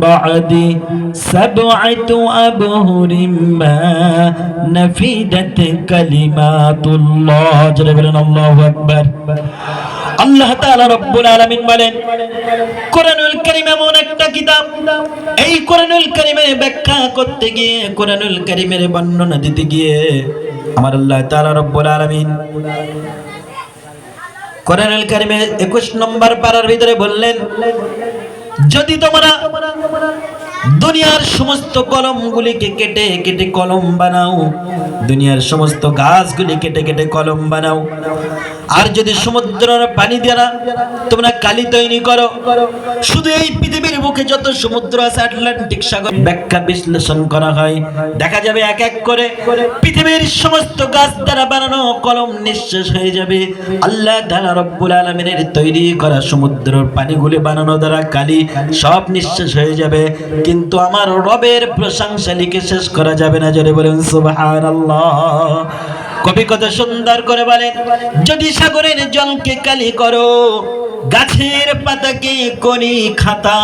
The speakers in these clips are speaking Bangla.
بعد سبعة أبهر ما نفدت كلمات الله جل بلن الله أكبر আল্লাহ তাআলা রব্বুল আলামিন বলেন কোরআনুল কারীম এমন একটা কিতাব এই কোরআনুল কারীমের ব্যাখ্যা করতে গিয়ে কোরআনুল কারীমের বর্ণনা দিতে গিয়ে আমার আল্লাহ তাআলা রব্বুল আলামিন কোরআনুল কারীমের 21 নম্বর পারার ভিতরে বললেন যদি তোমরা দুনিয়ার সমস্ত কলমগুলিকে কেটে কেটে কলম বানাও। দুনিয়ার সমস্ত গাছগুলি কেটে কেটে কলম বানাও। আর যদি সমুদ্রের পানি দ্বারা তোমরা কালি তৈরি করো, শুধু এই পৃথিবীর মুখে যত সমুদ্র আছে, আটলান্টিক সাগর, ব্যাখ্যা বিশ্লেষণ করা হয়। দেখা যাবে এক এক করে পৃথিবীর সমস্ত গাছ দ্বারা বানানো কলম নিঃশেষ হয়ে যাবে। আল্লাহ তাআলা রব্বুল আলামিনের তৈরি করা সমুদ্রের পানিগুলি বানানো দ্বারা কালি সব নিঃশেষ হয়ে যাবে। কিন্তু আমার রবের প্রশংসা লিখে শেষ করা যাবে না। জোরে বলেন, সুবহানাল্লাহ। কবি কত সুন্দর করে বলেন, যদি সাগরের জলকে কালি করো গাছের পাতাকে করি খাতা,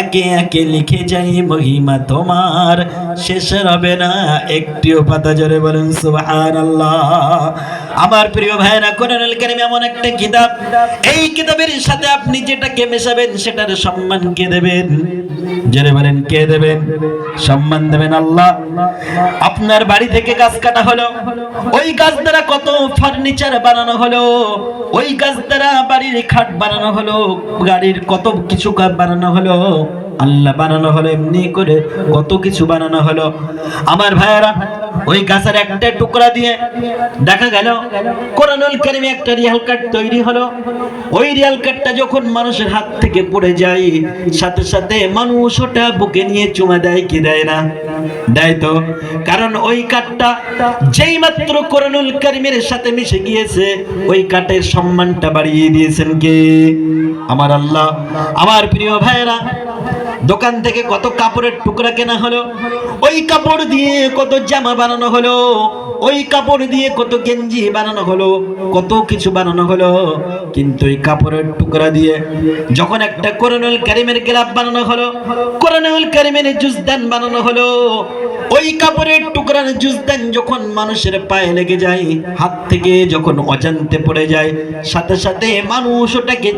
একে একে লিখে যাই মহিমা তোমার। শেষ হবে না একটিও পাতা, জোরে বলেন, সুবহানাল্লাহ। আমার প্রিয় ভাইরা কোরআনুল কারীম এমন একটা কিতাব। এই কিতাবের সাথে আপনি যেটাকে মেশাবেন, সেটার সম্মান কে দেবেন? জোরে বলেন, কে দেবেন? সম্মান দেবেন আল্লাহ। আপনার বাড়ি থেকে গাছ কাটা হলো, ওই গাছ দ্বারা কত ফার্নিচার বানানো হলো, ওই গাছ দ্বারা বাড়ির খাট বানানো হলো, গাড়ির কত কিছু কাজ বানানো হলো, আল্লাহ বানানো হলো, এমনি করে কত কিছু বানানো হলো। আমার ভাইয়েরা, ওই গাছের একটা টুকরা দিয়ে দেখা গেল, কোরআনুল কারিমে একটা রিয়াল কাঠ তৈরি হলো। ওই রিয়াল কাঠটা যখন মানুষের হাত থেকে পড়ে যায়, সাথে সাথে মানুষ ওটা বুকে নিয়ে চুমা দেয়, কি দেয় না? দেয় তো? কারণ ওই কাঠটা যেই মাত্র কোরআনুল কারিমের সাথে মিশে গিয়েছে, ওই কাঠের সম্মানটা বাড়িয়ে দিয়েছেন কে? আমার আল্লাহ। আমার প্রিয় ভাইয়েরা, দোকান থেকে কত কাপড়ের টুকরা কেনা হলো? ওই কাপড় দিয়ে কত জামা বানানো হলো? ওই কাপড় দিয়ে কত গেঞ্জি বানানো হলো, কত কিছু বানানো হলো। কিন্তু এই কাপড়ের টুকরা দিয়ে যখন একটা কোরআনুল কারিমের গ্লাভ বানানো হলো, কোরআনুল কারিমের জুজদান বানানো হলো, ওই কাপড়ের টুকরার জুজদান যখন মানুষের পায়ে লেগে যায়, হাত থেকে যখন অজান্তে পড়ে যায়, সাথে সাথে মানুষ ওটাকে